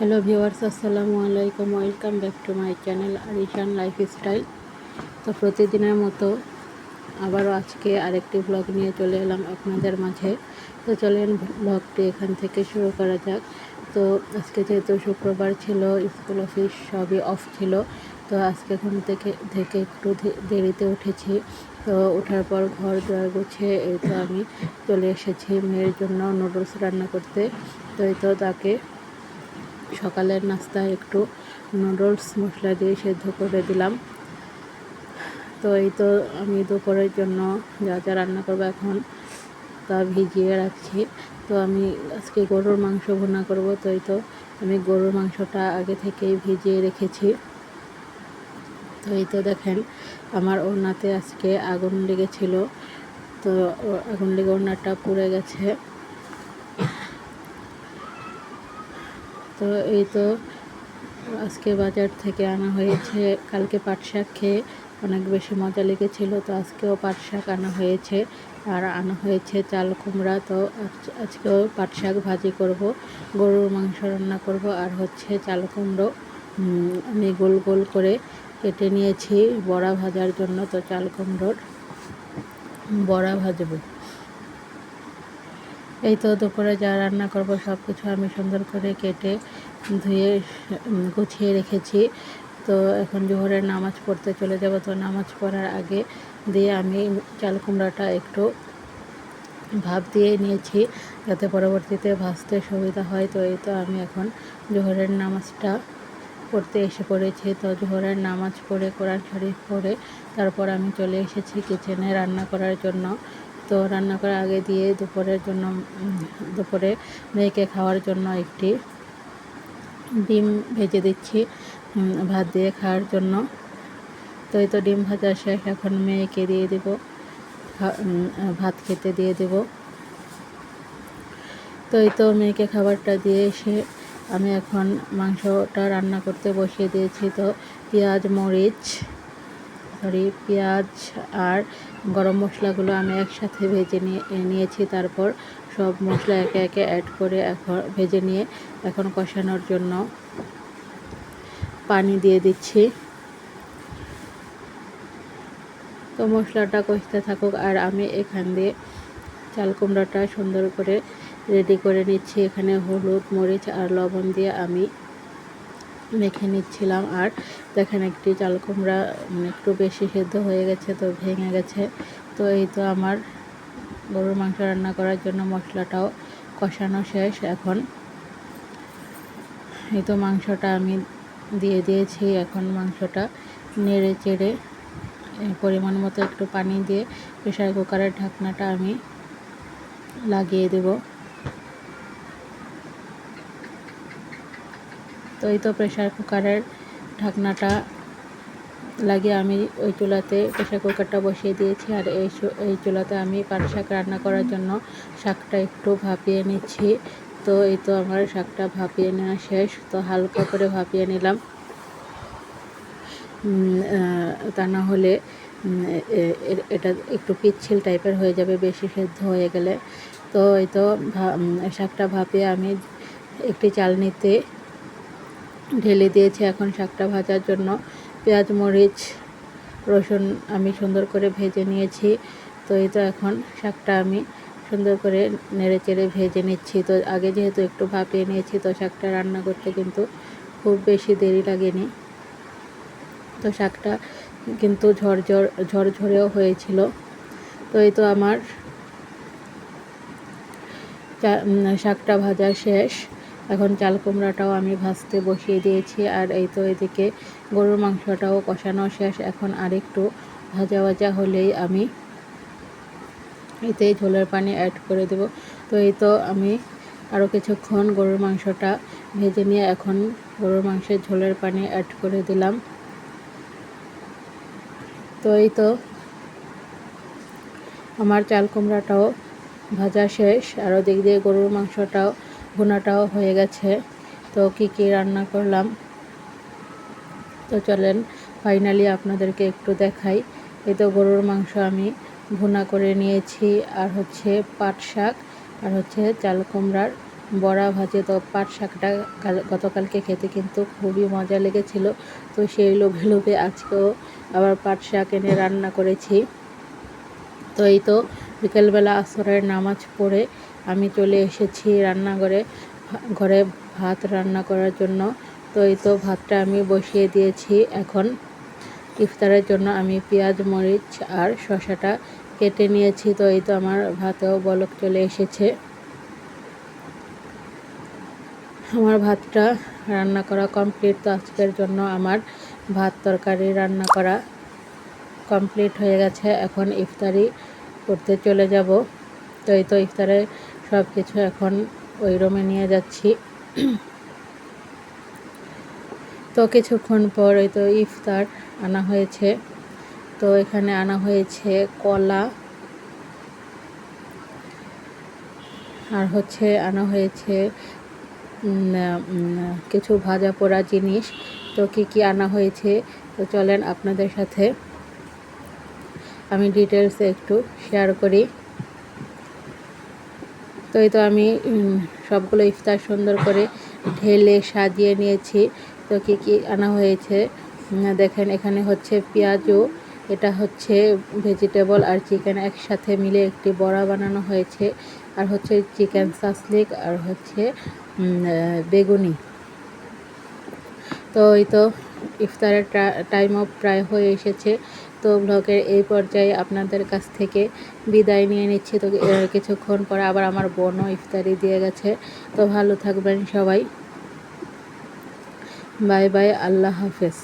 Hello viewers আসসালামু আলাইকুম welcome back to my channel Arishan lifestyle তো প্রতিদিনের মতো আবারও আজকে আরেকটি ব্লগ নিয়ে চলে এলাম আপনাদের মাঝে। তো চলেন ব্লগটি এখান থেকে শুরু করা যাক। তো আজকে যেহেতু শুক্রবার ছিল স্কুল অফিস সবই অফ ছিল, তো আজকে ঘুম থেকে থেকে একটু দেরিতে উঠেছি। তো ওঠার পর ঘর দুয়ার গুছিয়ে এই তো আমি চলে এসেছি মেয়ের জন্য নুডলস রান্না করতে। তো এই তো তাকে সকালের নাস্তায় একটু নুডলস মশলা দিয়ে সেদ্ধ করে দিলাম। তো এই তো আমি দুপুরের জন্য যা যা রান্না করব এখন তা ভিজিয়ে রাখছি। তো আমি আজকে গরুর মাংস ভুনা করব, তো এই তো আমি গরুর মাংসটা আগে থেকেই ভিজিয়ে রেখেছি। তো এই তো দেখেন আমার ওড়নাতে আজকে আগুন লেগেছিল, তো আগুন লেগে ওড়নাটা পুড়ে গেছে। তো এই তো আজকে বাজার থেকে আনা হয়েছে। কালকে পাট শাক খেয়ে অনেক বেশি মজা লেগেছিল, তো আজকেও পাট শাক আনা হয়েছে। আর আনা হয়েছে চাল, কুমড়া, তো আজ- আজকেও পাট শাক ভাজি করব, গরুর মাংস রান্না করব, আর হচ্ছে চাল, কুমড়ো আমি গোল গোল করে কেটে নিয়েছি বড়া ভাজার জন্য, তো চাল, কুমড়োর বড়া ভাজবো। এই তো দুপুরে যা রান্না করব সব কিছু আমি সুন্দর করে কেটে ধুয়ে গুছিয়ে রেখেছি। তো এখন জোহরের নামাজ পড়তে চলে যাব। তো নামাজ পড়ার আগে দিয়ে আমি চাল কুমড়াটা একটু ভাব দিয়ে নিয়েছি যাতে পরবর্তীতে ভাজতে সুবিধা হয়। তো এই তো আমি এখন জোহরের নামাজটা পড়তে এসে পড়েছি। তো জোহরের নামাজ পড়ে, কোরআন শরীফ পড়ে, তারপর আমি চলে এসেছি কিচেনে রান্না করার জন্য। তো রান্না করার আগে দিয়ে দুপুরের জন্য দুপুরে মেয়েকে খাওয়ার জন্য একটি ডিম ভেজে দিচ্ছি ভাত দিয়ে খাওয়ার জন্য। তো এই তো ডিম ভাজা শেষ, এখন মেয়েকে দিয়ে দেবো ভাত খেতে দিয়ে দেব। তো এই তো মেয়েকে খাবারটা দিয়ে এসে আমি এখন মাংসটা রান্না করতে বসিয়ে দিয়েছি। তো পেঁয়াজ, মরিচ সরি পেঁয়াজ আর গরম মশলাগুলো আমি একসাথে ভেজে নিয়ে, নিয়েছি। তারপর সব মশলা একে একে অ্যাড করে এখন ভেজে নিয়ে এখন কষানোর জন্য পানি দিয়ে দিচ্ছি। তো মশলাটা কষতে থাকুক আর আমি এখান দিয়ে চাল কুমড়াটা সুন্দর করে রেডি করে নিচ্ছি। এখানে হলুদ, মরিচ আর লবণ দিয়ে আমি মেখে নিচ্ছিলাম। আর দেখেন একটি চাল কুমড়া একটু বেশি সেদ্ধ হয়ে গেছে, তো ভেঙে গেছে। তো এই তো আমার গরুর মাংস রান্না করার জন্য মশলাটাও কষানো শেষ এখন। এই তো মাংসটা আমি দিয়ে দিয়েছি। এখন মাংসটা নেড়ে চেড়ে পরিমাণ মতো একটু পানি দিয়ে প্রেশার কুকারের ঢাকনাটা আমি লাগিয়ে দেব। তো এই তো প্রেশার কুকারের ঢাকনাটা লাগিয়ে আমি ওই চুলাতে প্রেশার কুকারটা বসিয়ে দিয়েছি। আর এই এই চুলাতে আমি পাট শাক রান্না করার জন্য শাকটা একটু ভাপিয়ে নিচ্ছি। তো এই তো আমার শাকটা ভাপিয়ে নেওয়া শেষ। তো হালকা করে ভাপিয়ে নিলাম। তা না হলে এটা একটু পিচ্ছিল টাইপের হয়ে যাবে, বেশি সেদ্ধ হয়ে গেলে। তো এই তো শাকটা ভাপিয়ে আমি একটি চালনিতে ঢেলে দিয়েছি এখন শাকটা ভাজার জন্য। পেঁয়াজ, মরিচ, রসুন আমি সুন্দর করে ভেজে নিয়েছি। তো এই তো এখন শাকটা আমি সুন্দর করে নেড়ে চেড়ে ভেজে নিচ্ছি। তো আগে যেহেতু একটু ভাপিয়ে নিয়েছি, তো শাকটা রান্না করতে কিন্তু খুব বেশি দেরি লাগেনি। তো শাকটা কিন্তু ঝরঝর, ঝরঝরেও হয়েছিল। তো এই তো আমার শাকটা ভাজা শেষ। এখন চাল কুমড়াটাও আমি ভাজতে বসিয়ে দিয়েছি, আর এই তো এদিকে গরুর মাংসটাও কষানো শেষ। এখন আরেকটু ভাজা ভাজা হলেই আমি এতে ঝোলের পানি অ্যাড করে দেব। তো এই তো আমি আরও কিছুক্ষণ গরুর মাংসটা ভেজে নিয়ে এখন গরুর মাংসের ঝোলের পানি অ্যাড করে দিলাম। তো এই তো আমার চাল কুমড়াটাও ভাজা শেষ, আর ওদিক দিয়ে গরুর মাংসটাও ভুনাটাও হয়ে গেছে। তো কী কী রান্না করলাম? তো চলেন, ফাইনালি আপনাদেরকে একটু দেখাই। এই তো গরুর মাংস আমি ভুনা করে নিয়েছি, আর হচ্ছে পাট শাক, আর হচ্ছে চাল কুমড়ার বড়া ভাজে। তো পাট শাকটা গতকালকে খেতে কিন্তু খুবই মজা লেগেছিল। তো সেই লোভে লোভে আজকেও আবার পাট শাক এনে রান্না করেছি। তো এই তো বিকেলবেলা আসরের নামাজ পড়ে আমি চলে এসেছি রান্নাঘরে, ঘরে ভাত রান্না করার জন্য। তো এই তো ভাতটা আমি বসিয়ে দিয়েছি। এখন ইফতারের জন্য আমি পেঁয়াজ, মরিচ আর শসাটা কেটে নিয়েছি। তো এই তো আমার ভাতেও বলক চলে এসেছে। আমার ভাতটা রান্না করা কমপ্লিট। তো আজকের জন্য আমার ভাত তরকারি রান্না করা কমপ্লিট হয়ে গেছে। এখন ইফতারি করতে চলে যাব। তো এই তো ইফতারে সব কিছু এখন ওই রুমে নিয়ে যাচ্ছি। তো কিছুক্ষণ পর এই তো ইফতার আনা হয়েছে। তো এখানে আনা হয়েছে কলা। আর হচ্ছে আনা হয়েছে কিছু ভাজা পোড়া জিনিস। তো কি কি আনা হয়েছে? তো চলেন আপনাদের সাথে। আমি ডিটেলসে একটু শেয়ার করি। তো এই তো আমি সবগুলো ইফতার সুন্দর করে ঢেলে সাজিয়ে নিয়েছি। তো কী কী আনা হয়েছে? দেখেন, এখানে হচ্ছে পেঁয়াজও, এটা হচ্ছে ভেজিটেবল আর চিকেন একসাথে মিলে একটি বড়া বানানো হয়েছে। আর হচ্ছে চিকেন সাসলিক আর হচ্ছে বেগুনি। তো এই তো ইফতারের টাইমও প্রায় হয়ে এসেছে। তো ব্লগের এই পর্যায়ে আপনাদের কাছ থেকে বিদায় নিয়ে নিচ্ছি। তো কিছুক্ষণ পরে আবার আমার বোনও ইফতারি দিয়ে গেছে। তো ভালো থাকবেন সবাই। বাই বাই, আল্লাহ হাফেজ।